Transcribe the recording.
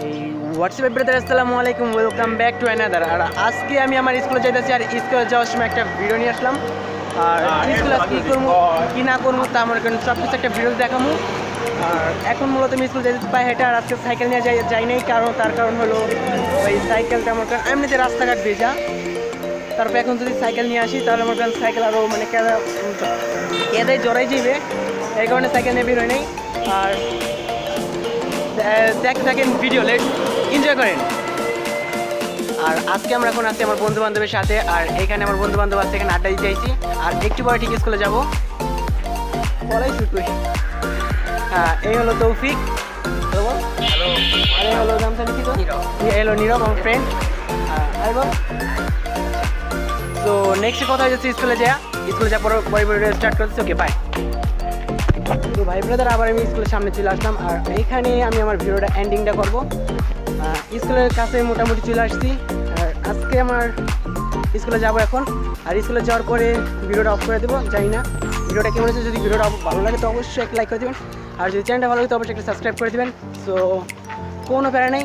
এই WhatsApp brother আসসালামু আলাইকুম ওয়েলকাম ব্যাক টু অ্যানাদার আর আজকে আমি আমার স্কুলে যাইতেছি আর স্কুলে যাওয়ার সময় একটা ভিডিও নিয়ে আসলাম। আর স্কুলে কী করব কী না করব তা আমার কারণ সব কিছু একটা ভিডিও দেখাবো। আর এখন মূলত আমি স্কুল যেতে পাই হেঁটে আর আজকে সাইকেল নিয়ে যাই যাই নাই কারণ তার কারণ হলো ওই সাইকেলটা আমার কারণ এমনিতে রাস্তাঘাট ভেজা। তারপর এখন যদি সাইকেল নিয়ে আসি তাহলে আমার কারণ সাইকেল আরও মানে কেদা কেদাই জড়াই যাইবে। এই কারণে সাইকেল নিয়ে বের হয় নাই। আর দেখতে থাকেন ভিডিও লেট এনজয় করেন। আর আজকে আমরা এখন আছি আমার বন্ধু বান্ধবের সাথে আর এখানে আমার বন্ধু বান্ধব আছে এখানে আড্ডা দিতে আইছি। আর একটু পরে ঠিক স্কুলে যাব। পড়াই শুরু করি। হ্যাঁ এই হলো তৌফিক। হ্যালো আর এই হলো হলো নীরব আমার ফ্রেন্ড আর বল। তো নেক্সট কথা হচ্ছে স্কুলে যা স্কুলে যাওয়ার পরে পরে পরে স্টার্ট করতেছি। ওকে বাই তো ভাই ব্রাদার আবার আমি স্কুলের সামনে চলে আসলাম। আর এইখানে আমি আমার ভিডিওটা এন্ডিংটা করব। স্কুলের কাছে মোটামুটি চলে আসছি। আর আজকে আমার স্কুলে যাব এখন। আর স্কুলে যাওয়ার পরে ভিডিওটা অফ করে দেবো, জানি না। ভিডিওটা কেমন হচ্ছে যদি ভিডিওটা ভালো লাগে তো অবশ্যই একটা লাইক করে দেবেন। আর যদি চ্যানেলটা ভালো লাগে তো অবশ্যই একটা সাবস্ক্রাইব করে দেবেন। সো কোনো প্যারা নেই।